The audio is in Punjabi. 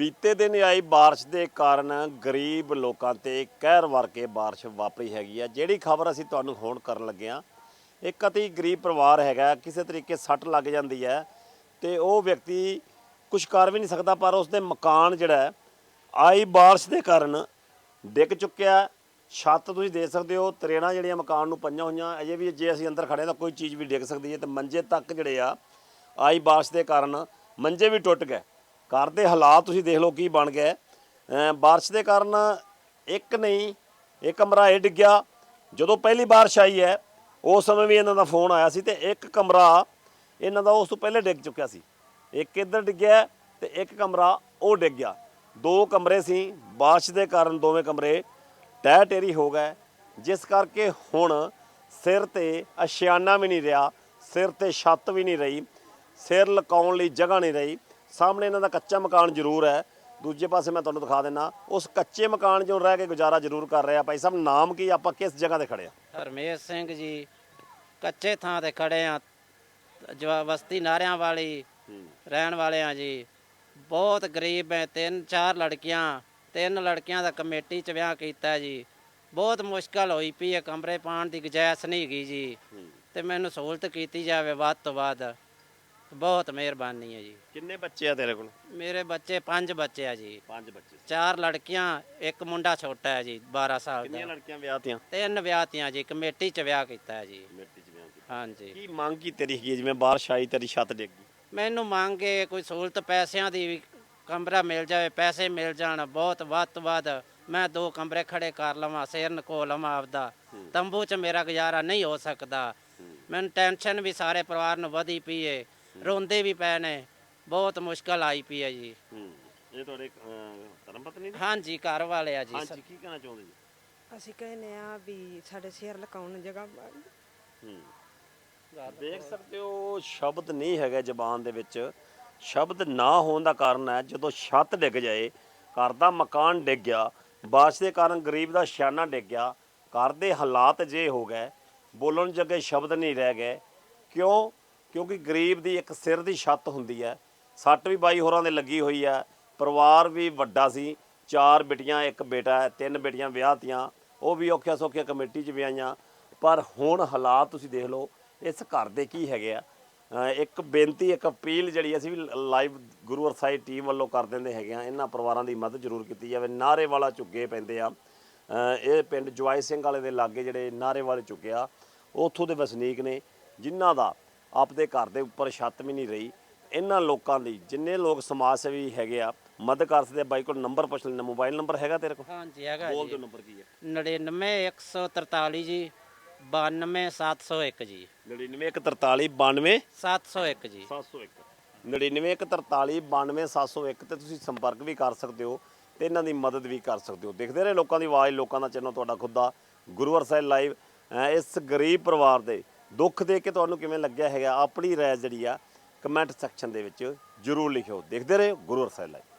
ਬੀਤੇ ਦਿਨ ਆਈ بارش ਦੇ ਕਾਰਨ ਗਰੀਬ ਲੋਕਾਂ ਤੇ ਕਹਿਰ ਵਰ ਕੇ بارش ਵਾਪਰੀ ਹੈਗੀ ਆ ਜਿਹੜੀ ਖਬਰ ਅਸੀਂ ਤੁਹਾਨੂੰ ਹੁਣ ਕਰਨ ਲੱਗੇ ਆ ਇੱਕ ਅਤੀ ਗਰੀਬ ਪਰਿਵਾਰ ਹੈਗਾ ਕਿਸੇ ਤਰੀਕੇ ਸੱਟ ਲੱਗ ਜਾਂਦੀ ਹੈ ਤੇ ਉਹ ਵਿਅਕਤੀ ਕੁਝ ਕਰ ਵੀ ਨਹੀਂ ਸਕਦਾ ਪਰ ਉਸਦੇ ਮਕਾਨ ਜਿਹੜਾ ਹੈ, ਆਈ بارش ਦੇ ਕਾਰਨ ਡਿੱਗ ਚੁੱਕਿਆ ਛੱਤ ਤੁਸੀਂ ਦੇਖ ਸਕਦੇ ਹੋ ਤਰੇੜਾਂ ਜਿਹੜੀਆਂ ਮਕਾਨ ਨੂੰ ਪਈਆਂ ਹੋਈਆਂ ਅਜੇ ਵੀ ਜੇ ਅਸੀਂ ਅੰਦਰ ਖੜੇ ਤਾਂ ਕੋਈ ਚੀਜ਼ ਵੀ ਡਿੱਗ ਸਕਦੀ ਹੈ ਤੇ ਮੰਜੇ ਤੱਕ ਜਿਹੜੇ ਆ ਆਈ ਬਾਰਿਸ਼ ਦੇ ਕਾਰਨ ਮੰਜੇ ਵੀ ਟੁੱਟ ਗਏ ਘਰ ਦੇ ਹਾਲਾਤ ਤੁਸੀਂ ਦੇਖ ਲਓ ਕੀ ਬਣ ਗਏ ਅਮ ਬਾਰਿਸ਼ ਦੇ ਕਾਰਨ ਇੱਕ ਨਹੀਂ, ਇੱਕ ਕਮਰਾ ਇਹ ਡਿੱਗਿਆ ਜਦੋਂ ਪਹਿਲੀ ਬਾਰਿਸ਼ ਆਈ ਹੈ, ਉਸ ਸਮੇਂ ਵੀ ਇਹਨਾਂ ਦਾ ਫੋਨ ਆਇਆ ਸੀ ਤੇ ਇੱਕ ਕਮਰਾ ਇਹਨਾਂ ਦਾ ਉਸ ਤੋਂ ਪਹਿਲੇ ਡਿੱਗ ਚੁੱਕਿਆ ਸੀ। ਇੱਕ ਇੱਧਰ ਡਿੱਗਿਆ ਤੇ ਇੱਕ ਕਮਰਾ ਉਹ ਡਿੱਗ ਗਿਆ। ਦੋ ਕਮਰੇ ਸੀ, ਬਾਰਿਸ਼ ਦੇ ਕਾਰਨ ਦੋਵੇਂ ਕਮਰੇ ਟਹਿ ਟੇਰੀ ਹੋ ਗਏ। ਜਿਸ ਕਰਕੇ ਹੁਣ ਸਿਰ ਤੇ ਅਸ਼ਿਆਨਾ ਵੀ ਨਹੀਂ ਰਿਹਾ, ਸਿਰ ਤੇ ਛੱਤ ਵੀ ਨਹੀਂ ਰਹੀ, ਸਿਰ ਲਕਾਉਣ ਲਈ ਜਗ੍ਹਾ ਨਹੀਂ ਰਹੀ। ਸਾਹਮਣੇ ਇਹਨਾਂ ਦਾ ਕੱਚਾ ਮਕਾਨ ਜ਼ਰੂਰ ਹੈ। ਦੂਜੇ ਪਾਸੇ ਮੈਂ ਤੁਹਾਨੂੰ ਦਿਖਾ ਦਿੰਨਾ ਉਸ ਕੱਚੇ ਮਕਾਨ 'ਚੋਂ ਰਹਿ ਕੇ ਗੁਜ਼ਾਰਾ ਜ਼ਰੂਰ ਕਰ ਰਿਹਾ ਭਾਈ ਸਾਹਿਬ। ਨਾਮ ਕੀ ਆਪਾਂ ਕਿਸ ਜਗ੍ਹਾ ਤੇ ਖੜੇ ਆ? ਹਰਮੇਸ਼ ਸਿੰਘ ਜੀ ਕੱਚੇ ਥਾਂ ਤੇ ਖੜੇ ਆ। ਜੋ ਬਸਤੀ ਨਾਰਿਆਂ ਵਾਲੀ ਰਹਿਣ ਵਾਲੇ ਆ ਜੀ। ਬਹੁਤ ਗਰੀਬ ਹੈ ਤਿੰਨ ਚਾਰ ਲੜਕੀਆਂ ਤਿੰਨ ਲੜਕੀਆਂ ਦਾ ਕਮੇਟੀ ਚ ਵਿਆਹ ਕੀਤਾ ਜੀ। ਬਹੁਤ ਮੁਸ਼ਕਲ ਹੋਈ ਪਈ ਹੈ ਕਮਰੇ ਪਾਉਣ ਦੀ ਗੁੰਜਾਇਸ਼ ਨਹੀਂ ਹੈਗੀ ਜੀ। ਤੇ ਮੈਨੂੰ ਸਹੂਲਤ ਕੀਤੀ ਜਾਵੇ ਵੱਧ ਤੋਂ ਵੱਧ। ਬਹੁਤ ਮਿਹਰਬਾਨੀ ਹੈ ਜੀ। ਕਿੰਨੇ ਬੱਚੇ ਆ ਤੇਰੇ ਕੋਲ? ਮੇਰੇ ਬੱਚੇ ਪੰਜ ਬੱਚੇ ਆ ਜੀ। ਪੰਜ ਬੱਚੇ। ਚਾਰ ਲੜਕੀਆਂ ਇੱਕ ਮੁੰਡਾ ਛੋਟਾ ਹੈ ਜੀ 12 ਸਾਲ ਕਿੰਨੀਆਂ ਦਾ ਲੜਕੀਆਂ ਵਿਆਹਤੀਆਂ ਤਿੰਨ ਵਿਆਹਤੀਆਂ ਜੀ ਕਮੇਟੀ ਚ ਵਿਆਹ ਕੀਤਾ ਹੈ ਜੀ। ਮਿੱਟੀ 'ਚ ਵਿਆਹ ਹਾਂਜੀ। ਕੀ ਮੰਗ ਕੀ ਤੇਰੀ ਹੈਗੀ ਹੈ? ਜਿਵੇਂ ਬਾਰਿਸ਼ ਆਈ ਤੇਰੀ ਛੱਤ ਡਿੱਗ ਗਈ। ਮੈਨੂੰ ਮੰਗੇ ਕੋਈ ਸਹੂਲਤ ਪੈਸਿਆਂ ਦੀ ਵੀ ਕਮਰਾ ਮਿਲ ਜਾਵੇ ਪੈਸੇ ਮਿਲ ਜਾਣ ਬਹੁਤ ਵੱਧ ਤੋਂ ਵੱਧ ਮੈਂ ਦੋ ਕਮਰੇ ਖੜੇ ਕਰ ਲਵਾਂ ਸਿਰ ਨਕੋ ਲਵਾਂ ਆਪਦਾ। ਤੰਬੂ 'ਚ ਮੇਰਾ ਗੁਜ਼ਾਰਾ ਨਹੀਂ ਹੋ ਸਕਦਾ। ਮੈਨੂੰ ਟੈਨਸ਼ਨ ਵੀ ਸਾਰੇ ਪਰਿਵਾਰ ਨੂੰ ਵਧੀ ਪਈ ਏ ਰੋਂਦੇ ਵੀ ਪਏ ਨੇ ਬਹੁਤ ਮੁਸ਼ਕਲ ਆਈ ਪਈ ਹੈ ਜੀ। ਹੂੰ ਇਹ ਤੁਹਾਡੇ ਧਰਮ ਪਤਨੀ ਹਾਂਜੀ ਘਰ ਵਾਲੇ ਆ ਜੀ ਹਾਂਜੀ ਕੀ ਕਹਿਣਾ ਚਾਹੁੰਦੇ ਜੀ? ਅਸੀਂ ਕਹਿੰਦੇ ਆ ਵੀ ਸਾਡੇ ਸਿਰ ਲਕਾਉਣ ਨੂੰ ਜਗ੍ਹਾ ਹੂੰ। ਦੇਖ ਸਕਦੇ ਹੋ ਸ਼ਬਦ ਨਹੀਂ ਹੈਗਾ ਜ਼ਬਾਨ ਦੇ ਵਿੱਚ। ਸ਼ਬਦ ਨਾ ਹੋਣ ਦਾ ਕਾਰਨ ਹੈ ਜਦੋਂ ਛੱਤ ਡਿੱਗ ਜਾਏ ਘਰ ਦਾ ਮਕਾਨ ਡਿੱਗ ਗਿਆ ਬਾਰਿਸ਼ ਦੇ ਕਾਰਨ ਗਰੀਬ ਦਾ ਸ਼ਾਨਾ ਡਿੱਗ ਗਿਆ ਘਰ ਦੇ ਹਾਲਾਤ ਜੇ ਹੋ ਗਏ ਬੋਲਣ ਜੱਗੇ ਸ਼ਬਦ ਨਹੀਂ ਰਹਿ ਗਏ। ਕਿਉਂ? ਕਿਉਂਕਿ ਗਰੀਬ ਦੀ ਇੱਕ ਸਿਰ ਦੀ ਛੱਤ ਹੁੰਦੀ ਹੈ। ਸੱਟ ਵੀ ਬਾਈ ਹੋਰਾਂ ਦੇ ਲੱਗੀ ਹੋਈ ਹੈ। ਪਰਿਵਾਰ ਵੀ ਵੱਡਾ ਸੀ। ਚਾਰ ਬੇਟੀਆਂ, ਇੱਕ ਬੇਟਾ ਹੈ, ਤਿੰਨ ਬੇਟੀਆਂ ਵਿਆਹਤੀਆਂ ਉਹ ਵੀ ਔਖਿਆ ਸੌਖਿਆ ਕਮੇਟੀ 'ਚ ਵਿਆਹੀਆਂ ਪਰ ਹੁਣ ਹਾਲਾਤ ਤੁਸੀਂ ਦੇਖ ਲਓ, ਇਸ ਘਰ ਦੇ ਕੀ ਹੈਗੇ ਆ। ਇੱਕ ਬੇਨਤੀ, ਇੱਕ ਅਪੀਲ ਜਿਹੜੀ ਅਸੀਂ ਵੀ ਲਾਈਵ ਗੁਰੂ ਅਰਸਾਈ ਟੀਮ ਵੱਲੋਂ ਕਰ ਦਿੰਦੇ ਹੈਗੇ ਆ। ਇਹਨਾਂ ਪਰਿਵਾਰਾਂ ਦੀ ਮਦਦ ਜ਼ਰੂਰ ਕੀਤੀ ਜਾਵੇ। ਨਾਰੇ ਵਾਲਾ ਝੁੱਗੇ ਪੈਂਦੇ ਆ। ਇਹ ਪਿੰਡ ਜਵਾਈ ਸਿੰਘ ਵਾਲੇ ਦੇ ਲਾਗੇ ਜਿਹੜੇ ਨਾਰੇ ਵਾਲੇ ਝੁੱਗੇ ਆ, ਉੱਥੋਂ ਦੇ ਵਸਨੀਕ ਨੇ। ਜਿਨ੍ਹਾਂ ਦਾ ਆਪਦੇ ਘਰ ਦੇ ਉੱਪਰ ਛੱਤ ਵੀ ਨਹੀਂ ਰਹੀ। ਇਹਨਾਂ ਲੋਕਾਂ ਦੀ ਜਿੰਨੇ ਲੋਕ ਸਮਾਜ ਸੇਵੀ ਹੈਗੇ ਆ ਮਦਦ ਕਰ ਸਕਦੇ ਆ। ਬਾਈ ਕੋਲ ਨੰਬਰ ਪੁੱਛ ਲੈਣਾ ਮੋਬਾਈਲ ਨੰਬਰ ਹੈਗਾ ਤੇਰੇ ਕੋਲ? ਹਾਂਜੀ ਹੈਗਾ ਬੋਲ ਜੀ। ਦਿਓ ਨੰਬਰ ਕੀ ਹੈ 99143 ਜੀ 92701 ਜੀ। 99143 92 701 ਜੀ। 701 99143 ਤੇ ਤੁਸੀਂ ਸੰਪਰਕ ਵੀ ਕਰ ਸਕਦੇ ਹੋ ਤੇ ਇਹਨਾਂ ਦੀ ਮਦਦ ਵੀ ਕਰ ਸਕਦੇ ਹੋ। ਦੇਖਦੇ ਰਹੇ ਲੋਕਾਂ ਦੀ ਆਵਾਜ਼ ਲੋਕਾਂ ਦਾ ਚੈਨਲ ਤੁਹਾਡਾ ਖੁਦ ਦਾ ਗੁਰੂਵਰ ਸਾਹਿਬ ਲਾਈਵ ਇਸ ਗਰੀਬ ਪਰਿਵਾਰ ਦੇ ਦੁੱਖ ਦੇ ਕੇ ਤੁਹਾਨੂੰ ਕਿਵੇਂ ਲੱਗਿਆ ਹੈਗਾ, ਆਪਣੀ ਰਾਏ ਜਿਹੜੀ ਆ ਕਮੈਂਟ ਸੈਕਸ਼ਨ ਦੇ ਵਿੱਚ ਜਰੂਰ ਲਿਖਿਓ। ਦੇਖਦੇ ਰਹੇ ਗੁਰੂ ਸਾਹਿਬ ਲਾਈਵ।